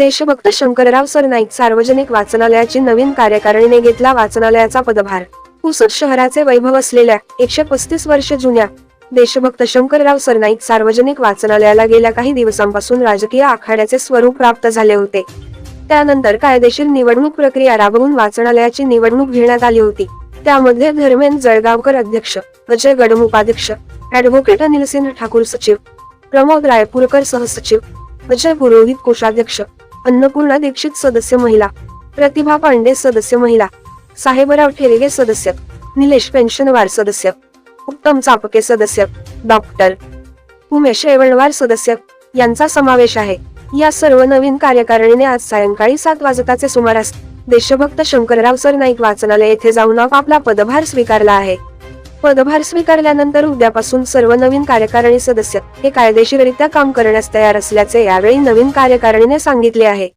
देशभक्त शंकरराव सरनाईक सार्वजनिक वाचनालयाची नवीन कार्यकारिणीने घेतला वाचनालयाचा पदभार. पुसद शहराचे वैभव असलेल्या एकशे पस्तीस वर्ष जुन्या देशभक्त शंकरराव सरनाईक सार्वजनिक वाचनालयाला गेल्या काही दिवसांपासून राजकीय आखाड्याचे स्वरूप प्राप्त झाले होते. त्यानंतर कायदेशीर निवडणूक प्रक्रिया राबवून वाचनालयाची निवडणूक घेण्यात आली होती. त्यामध्ये धर्मेंद्र जळगावकर अध्यक्ष अजय गडम उपाध्यक्ष ऍडव्होकेट अनिल सिंह ठाकूर सचिव प्रमोद रायपूरकर सहसचिव अजय पुरोहित कोषाध्यक्ष अन्नपूर्णा दीक्षित सदस्य महिला प्रतिभा पांडे सदस्य महिला साहेबराव ठेरगे सदस्य निलेश पेन्शनवार सदस्य उत्तम चापके सदस्य डॉक्टर उमेश एवणवार सदस्य यांचा समावेश आहे. या सर्व नवीन कार्यकारिणीने आज सायंकाळी सात वाजताचे सुमारास देशभक्त शंकरराव सरनाईक वाचनालय येथे जाऊन आपला पदभार स्वीकारला आहे. पदभार स्वीकारल्यानंतर उद्यापासून सर्व नवीन कार्यकारिणी सदस्य हे कायदेशीररित्या काम करण्यास तयार असल्याचे यावेळी नवीन कार्यकारिणीने सांगितले आहे.